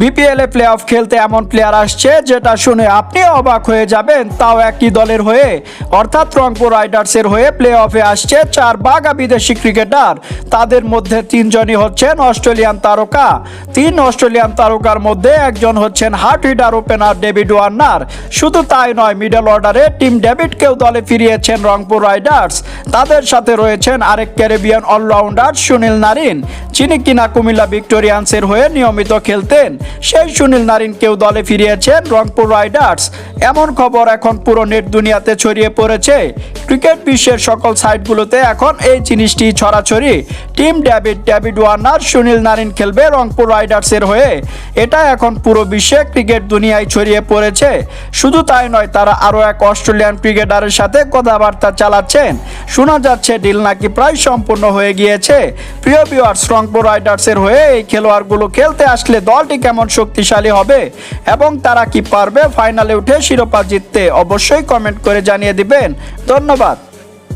BPL A play of খেলতে এমন player আসছে যেটা শুনে আপনি অবাক হয়ে যাবেন, তাও একই দলের হয়ে। অর্থাৎ রংপুর রাইডার্সের হয়ে প্লে অফে আসছে চার বাঘা বিদেশি ক্রিকেটার তাদের মধ্যে তিনজনই হচ্ছেন অস্ট্রেলিয়ান তারকা। তিন অস্ট্রেলিয়ান তারকার মধ্যে একজন হচ্ছেন hard hitter opener David Warner. শুধু তাই নয় মিডল অর্ডারে টিম ডেভিডকেও দলে ফিরিয়েছেন রংপুর রাইডার্স। তাদের সাথে রয়েছেন আরেক ক্যারিবিয়ান অলরাউন্ডার সুনীল নারিন, যিনি কিনা কুমিল্লা ভিক্টোরিয়ান্সের হয়ে নিয়মিত খেলতেন। সেই সুনীল নারিনকেও দলে ফিরিয়েছেন রংপুর রাইডার্স। এমন খবর এখন পুরো নেট দুনিয়াতে ছড়িয়ে পড়েছে। ক্রিকেট বিশ্বের সকল সাইটগুলোতে এখন এই জিনিসটি ছড়াছড়ি। Team David David Warner, Sunil Narine খেলবে রংপুর রাইডার্সের হয়ে। এটা এখন পুরো বিশ্বে ক্রিকেট দুনিয়ায় ছড়িয়ে পড়েছে। শুধু তাই নয়, তারা আরও এক অস্ট্রেলিয়ান ক্রিকেটারের সাথে কথাবার্তা চালাচ্ছেন। শোনা যাচ্ছে ডিল নাকি প্রায় সম্পূর্ণ হয়ে গিয়েছে। প্রিয় বিওয়ার্স রংপুর রাইডার্সের হয়ে এই খেলোয়াড়গুলো খেলতে আসলে দলটি কেমন শক্তিশালী হবে এবং তারা কি পারবে? ফাইনালে উঠে শিরোপা জিততে অবশ্যই কমেন্ট করে জানিয়ে দিবেন। ধন্যবাদ।